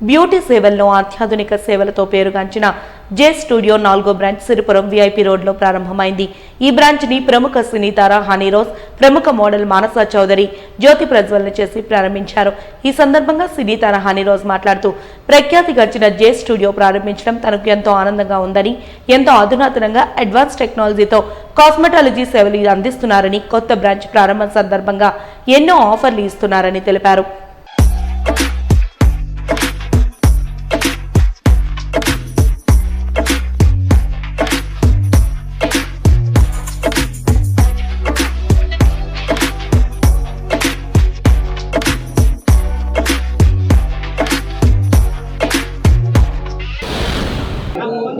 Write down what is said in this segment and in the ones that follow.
Beauty సేవల్లో అత్యాధునిక సేవలతో పేరుగాంచిన జే స్టూడియో నాలుగో బ్రాంచ్ సిరిపురం విఐపి రోడ్లో ప్రారంభమైంది. ఈ బ్రాంచ్ని ప్రముఖ సినీ తార హనీ రోజ్ ప్రముఖ మోడల్ మానస చౌదరి జ్యోతి ప్రజ్వలన చేసి ప్రారంభించారు. ఈ సందర్భంగా సినీ తార హనీ రోజ్ మాట్లాడుతూ ప్రఖ్యాతి గడిచిన జే స్టూడియో ప్రారంభించడం తనకు ఎంతో ఆనందంగా ఉందని ఎంతో అధునాతనంగా అడ్వాన్స్ టెక్నాలజీతో కాస్మెటాలజీ సేవలు అందిస్తున్నారని కొత్త బ్రాంచ్ ప్రారంభం సందర్భంగా ఎన్నో ఆఫర్లు ఇస్తున్నారని తెలిపారు.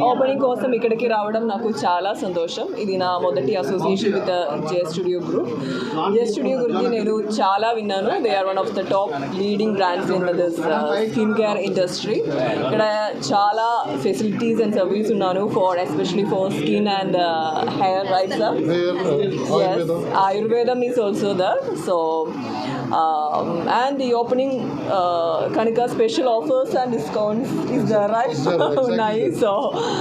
ఓపెనింగ్ కోసం ఇక్కడికి రావడం నాకు చాలా సంతోషం. ఇది నా మొదటి association with J studio group J studio గురించి నేను చాలా విన్నాను. They are one of the top leading brands in this skin care industry ఇక్కడ చాలా ఫెసిలిటీస్ అండ్ సర్వీస్ ఉన్నాను for especially for skin and hair right sir yes ayurvedam is also there. So um, and the opening uh, kanika special offers and discounts is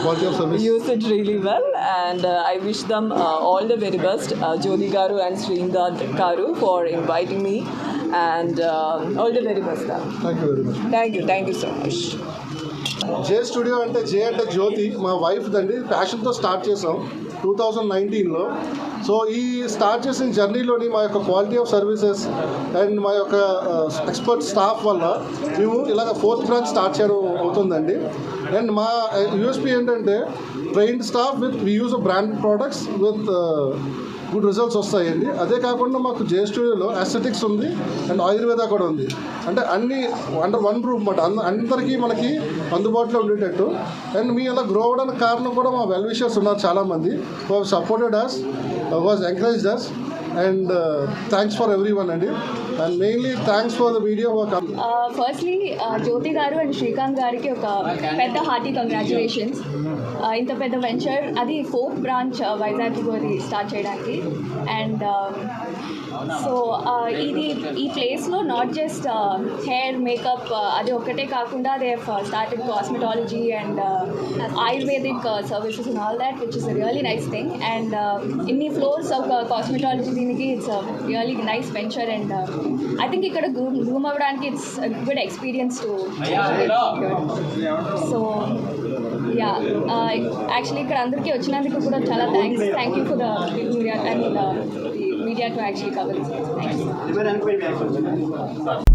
quality of service. Use it really well, and uh, I wish them uh, all the very best, uh, Garu and Srinidad Garu, for inviting me, and uh, all the very best. Thank you very much. Thank you, thank you so much. J studio అంటే J అంటే జ్యోతి మా wife దండి. ప్యాషన్తో start చేసాం two thousand నైన్టీన్లో so ఈ start చేసిన జర్నీలోని మా యొక్క క్వాలిటీ ఆఫ్ సర్వీసెస్ అండ్ మా యొక్క uh, ఎక్స్పర్ట్ స్టాఫ్ వల్ల మేము ఇలాగ ఫోర్త్ బ్రాంచ్ స్టార్ట్ చేయడం అవుతుందండి. అండ్ మా uh, యూఎస్పీ ఏంటంటే trained staff with we use brand products with good results వస్తాయండి. అదే కాకుండా మాకు జే స్టూడియోలో అస్థెటిక్స్ ఉంది అండ్ ఆయుర్వేద కూడా ఉంది. అంటే అన్ని అండర్ వన్ రూమ్ బట్ అందరికీ మనకి అందుబాటులో ఉండేటట్టు. అండ్ మీ అలా గ్రో అవ్వడానికి కారణం కూడా మా వెల్ విషర్స్ ఉన్నారు చాలామంది. Supported us was encouraged us and thanks for everyone అండి. And mainly thanks for the video work firstly Jyothi గారు అండ్ శ్రీకాంత్ గారికి ఒక పెద్ద హార్టీ కంగ్రాచులేషన్స్ ఇంత పెద్ద వెంచర్ అది ఫోర్త్ బ్రాంచ్ వైజాగ్లో అది స్టార్ట్ చేయడానికి. అండ్ సో ఇది ఈ ప్లేస్లో నాట్ జస్ట్ హెయిర్ మేకప్ అది ఒక్కటే కాకుండా they started cosmetology and ayurvedic services and all that which is really nice thing and ఇన్ని ఫ్లోర్స్ ఒక కాస్మెటాలజీ దీనికి it's really nice venture and I think ఇక్కడ గ్రూమ్ గ్రూమ్ అవ్వడానికి it's good experience to so yeah actually ఇక్కడ అందరికీ వచ్చినందుకు కూడా చాలా thanks thank you for the media and media to actually cover thanks